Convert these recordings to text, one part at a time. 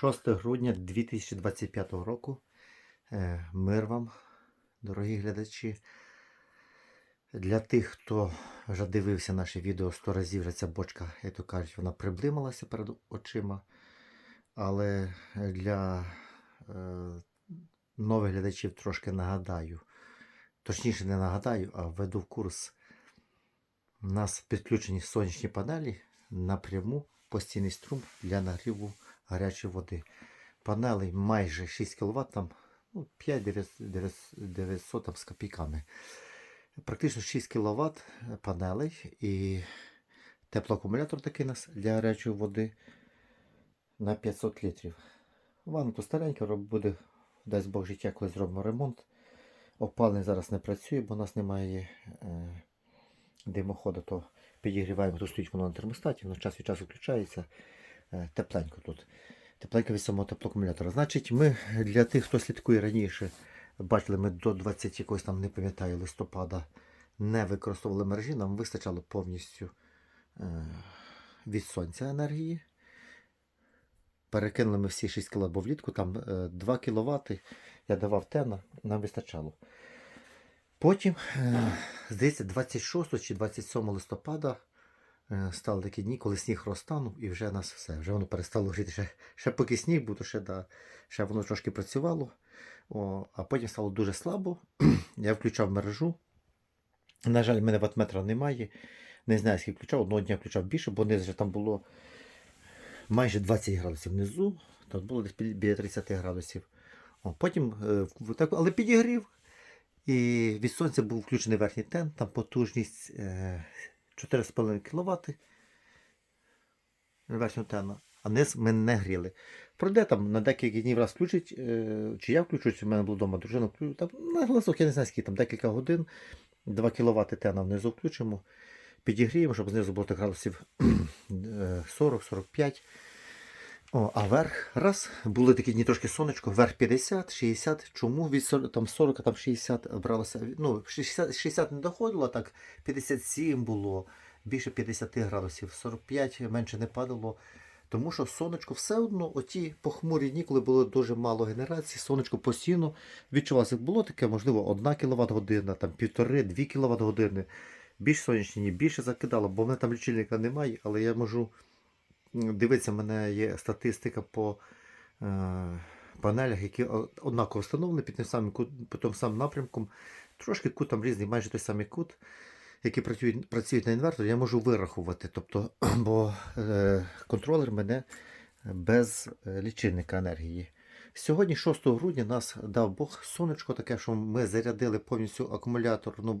6 грудня 2025 року. Е, Мир вам, дорогі глядачі. Для тих, хто вже дивився наше відео 100 разів, вже ця бочка, як то кажуть, вона приблималася перед очима. Але для е, нових глядачів трошки нагадаю. Точніше, не нагадаю, а введу в курс. У нас підключені сонячні панелі напряму постійний струм для нагріву гарячої води. Панелей майже 6 кВт, там ну, 5 900 там, з копійками. Практично 6 кВт панелей і теплоакумулятор такий нас для гарячої води на 500 літрів. То старенька, буде, дасть Бог життя, коли зробимо ремонт. Опалення зараз не працює, бо у нас немає е, димоходу, то підігріваємо, тут стоїть воно на термостаті, воно час від часу включається. Е, тепленько тут. Тепленько від самого теплоакумулятора. Значить, ми для тих, хто слідкує раніше, бачили, ми до 20 якогось там, не пам'ятаю, листопада не використовували мережі, нам вистачало повністю е, від сонця енергії. Перекинули ми всі 6 кВт, бо влітку там е, 2 кВт я давав тена, нам вистачало. Потім, е, здається, 26 чи 27 листопада е, стали такі дні, коли сніг розтанув, і вже нас все, вже воно перестало гріти. Ще, ще поки сніг був, то ще, да, ще воно трошки працювало. О, а потім стало дуже слабо. Я включав мережу. На жаль, в мене ватметра немає. Не знаю, скільки включав. Одного дня включав більше, бо вже там було майже 20 градусів внизу. Тут було десь біля 30 градусів. О, потім, е, але підігрів. І від сонця був включений верхній тен, там потужність е, 4,5 кВт верхнього тена, а низ ми не гріли. Пройде там на декілька днів раз включить, е, чи я включусь, у мене було вдома дружина включу, там на глазок, я не знаю скільки, там декілька годин, 2 кВт тена внизу включимо, підігріємо, щоб знизу було градусів е, 40-45. О, а верх, раз, були такі дні трошки сонечко, верх 50, 60. Чому від 40, там 40, там 60 бралося? Ну, 60, 60 не доходило, так 57 було, більше 50 градусів, 45 менше не падало. Тому що сонечко все одно, оті похмурі дні, коли було дуже мало генерації, сонечко постійно відчувалося. Було таке, можливо, 1 кВт година, там 1,5-2 кВт години. Більш сонячні більше закидало, бо в мене там лічильника немає, але я можу дивитися, в мене є статистика по е, панелях, які однаково встановлені під тим самим по тому самим напрямком. Трошки кут там різний, майже той самий кут, які працюють, працюють на інверторі, я можу вирахувати. Тобто, бо е, контролер мене без е, лічильника енергії. Сьогодні, 6 грудня, нас дав Бог сонечко таке, що ми зарядили повністю акумулятор, ну,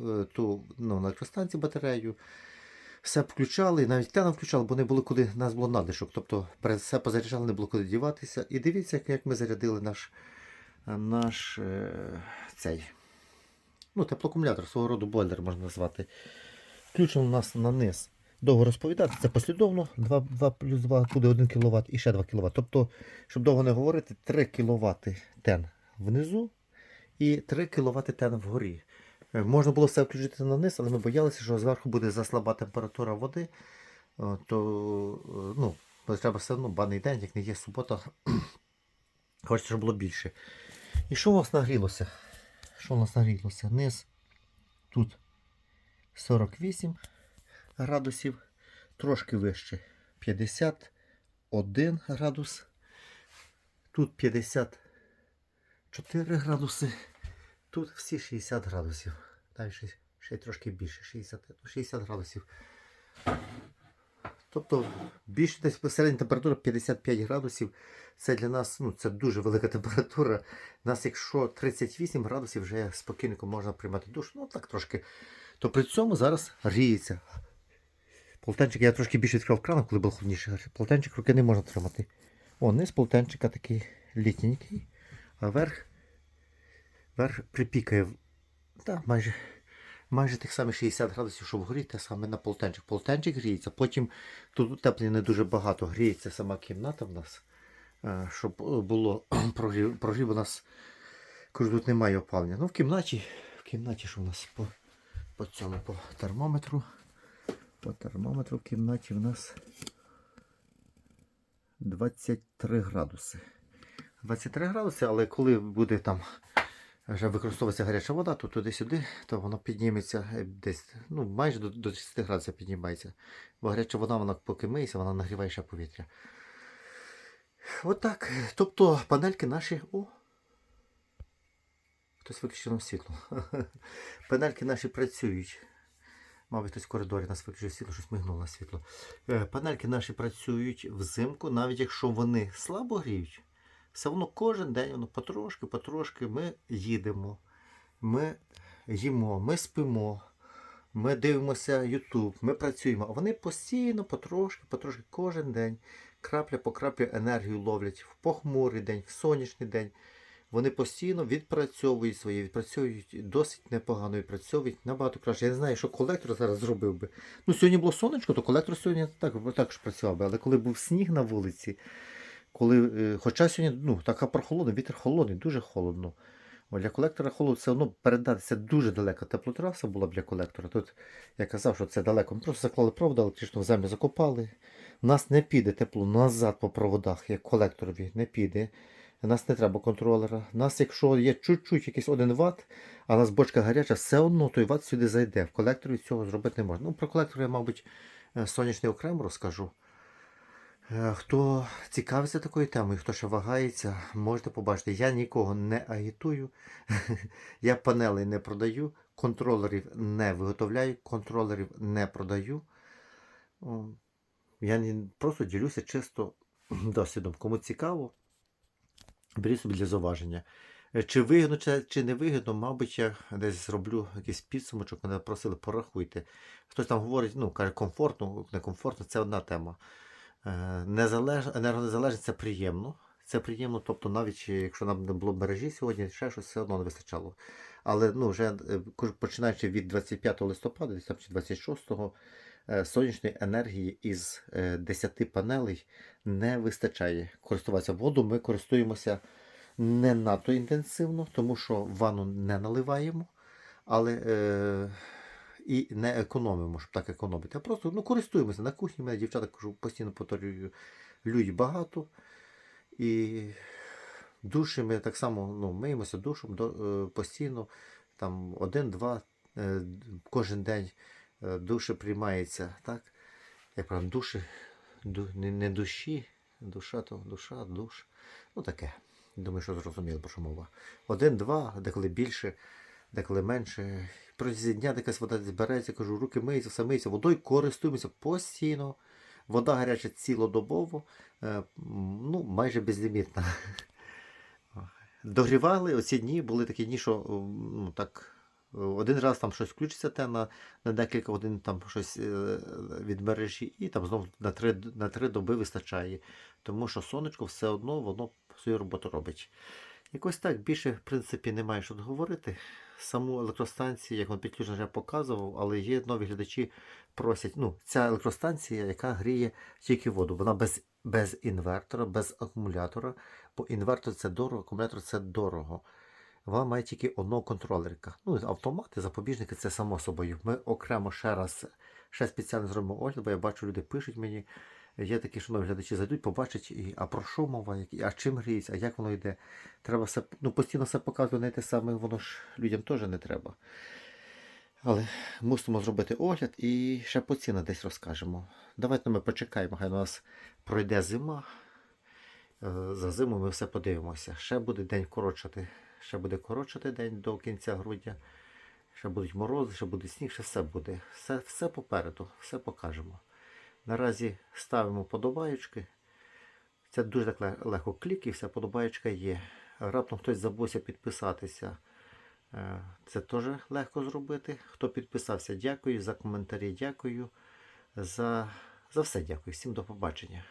е, е, ту ну, на електростанції батарею. Все включали, навіть те не включали, бо не було куди, нас було надлишок. Тобто все позаряджали, не було куди діватися. І дивіться, як, ми зарядили наш, наш е, цей ну, теплоакумулятор, свого роду бойлер можна назвати. Включено у нас на низ. Довго розповідати, це послідовно. 2, 2 плюс 2 буде 1 кВт і ще 2 кВт. Тобто, щоб довго не говорити, 3 кВт тен внизу і 3 кВт тен вгорі. Е, Можна було все включити на низ, але ми боялися, що зверху буде заслаба температура води. Е, То е, ну, треба все одно баний день, як не є субота. Хочеться, щоб було більше. І що у нас нагрілося? Що у нас нагрілося? Низ тут 48 градусів, трошки вище 51 градус. Тут 54 градуси. Тут всі 60 градусів. Далі ще, ще трошки більше, 60, 60 градусів. Тобто більше десь середня температура 55 градусів. Це для нас ну, це дуже велика температура. У нас, якщо 38 градусів, вже спокійно можна приймати душ, ну так трошки. То при цьому зараз гріється. Полтенчик я трошки більше відкрив кран, коли було холодніше. Полтенчик руки не можна тримати. О, низ полтенчика такий літненький, а верх, верх припікає. Так, майже, майже тих самих 60 градусів, щоб горіти, саме на полтенчик. Полтенчик гріється, потім тут утеплення не дуже багато, гріється сама кімната в нас. Е, Щоб е, було прогрів, прогрів у нас, кажу, тут немає опалення. Ну, в кімнаті, в кімнаті, що у нас по, по цьому, по термометру. По термометру в кімнаті в нас 23 градуси. 23 градуси, але коли буде там вже використовуватися гаряча вода, то туди-сюди, то воно підніметься е, десь, ну, майже до, до 30 градусів піднімається. Бо гаряча вода, вона поки миється, вона нагріває ще повітря. Отак. Тобто панельки наші. О! Хтось виключив нам світло. Панельки наші працюють. Мабуть, хтось в коридорі нас виключив світло, щось мигнуло світло. Е, Панельки наші працюють взимку, навіть якщо вони слабо гріють, все одно кожен день воно потрошки, потрошки ми їдемо, ми їмо, ми спимо, ми дивимося YouTube, ми працюємо. А вони постійно, потрошки, потрошки, кожен день, крапля по краплі енергію ловлять в похмурий день, в сонячний день. Вони постійно відпрацьовують свої, відпрацьовують досить непогано відпрацьовують набагато краще. Я не знаю, що колектор зараз зробив би. Ну, сьогодні було сонечко, то колектор сьогодні так, також працював би. Але коли був сніг на вулиці, коли, е, хоча сьогодні ну, така прохолодна, вітер холодний, дуже холодно. Для колектора холод все одно передатися дуже далеко. Теплотраса була для колектора. Тут я казав, що це далеко. Ми просто заклали провода, електричну в землю закопали. У нас не піде тепло назад по проводах, як колекторові, не піде. У нас не треба контролера. У нас, якщо є чуть-чуть якийсь 1 Вт, а у нас бочка гаряча, все одно той Вт сюди зайде. В колекторі цього зробити не можна. Ну, про колектор я, мабуть, е, сонячний окремо розкажу. Е, Хто цікавиться такою темою, хто ще вагається, можете побачити. Я нікого не агітую, я панелей не продаю, контролерів не виготовляю, контролерів не продаю. Я просто ділюся чисто досвідом. Кому цікаво, беріть собі для зауваження. Е, Чи вигідно, чи, не вигідно, мабуть, я десь зроблю якийсь підсумочок, мене просили, порахуйте. Хтось там говорить, ну, каже, комфортно, некомфортно, це одна тема. Е, Незалеж... Енергонезалежність це приємно. Це приємно, тобто навіть якщо нам не було мережі сьогодні, ще щось все одно не вистачало. Але ну, вже е, починаючи від 25 листопада, чи 26-го, е, сонячної енергії із е, 10 панелей не вистачає. Користуватися воду ми користуємося не надто інтенсивно, тому що ванну не наливаємо, але е, і не економимо, щоб так економити. А просто ну, користуємося. На кухні мене дівчата кажу, постійно повторюю, людей багато. І душі ми так само ну, миємося душем до, е, постійно, там один-два е, кожен день е, душі приймається. так? Як правильно, душі, не душі, душа, то душа, душ. Ну таке. Думаю, що зрозуміло, про що мова. Один-два, деколи більше, деколи менше. Протягом дня якась вода збирається, кажу, руки миються, все миється, водою користуємося постійно. Вода гаряча цілодобово, е, ну, майже безлімітна. Догрівали оці дні, були такі дні, що ну, так, один раз там щось включиться те на, на декілька годин там щось е, від мережі, і там знову на три, на три доби вистачає. Тому що сонечко все одно воно свою роботу робить. Якось так більше, в принципі, немає що говорити. Саму електростанцію, як він підключений, вже показував, але є нові глядачі просять. Ну, ця електростанція, яка гріє тільки воду. Вона без, без інвертора, без акумулятора. Бо інвертор це дорого, акумулятор це дорого. Вона має тільки одного контролерика. Ну, автомати, запобіжники це само собою. Ми окремо ще раз, ще спеціально зробимо огляд, бо я бачу, люди пишуть мені. Є такі, що глядачі зайдуть, побачать, а про що мова, а чим гріється, а як воно йде. Треба все, ну, постійно все показувати, не те саме, воно ж людям теж не треба. Але мусимо зробити огляд і ще по цінах десь розкажемо. Давайте ми почекаємо, хай у нас пройде зима. Е, За зиму ми все подивимося. Ще буде день коротшати. Ще буде коротшати день до кінця грудня. Ще будуть морози, ще буде сніг, ще все буде. Все, все попереду, все покажемо. Наразі ставимо подобаєчки. Це дуже так легко клік і вся подобаєчка є. Раптом хтось забувся підписатися. Е, Це теж легко зробити. Хто підписався, дякую. За коментарі дякую. За, за все дякую. Всім до побачення.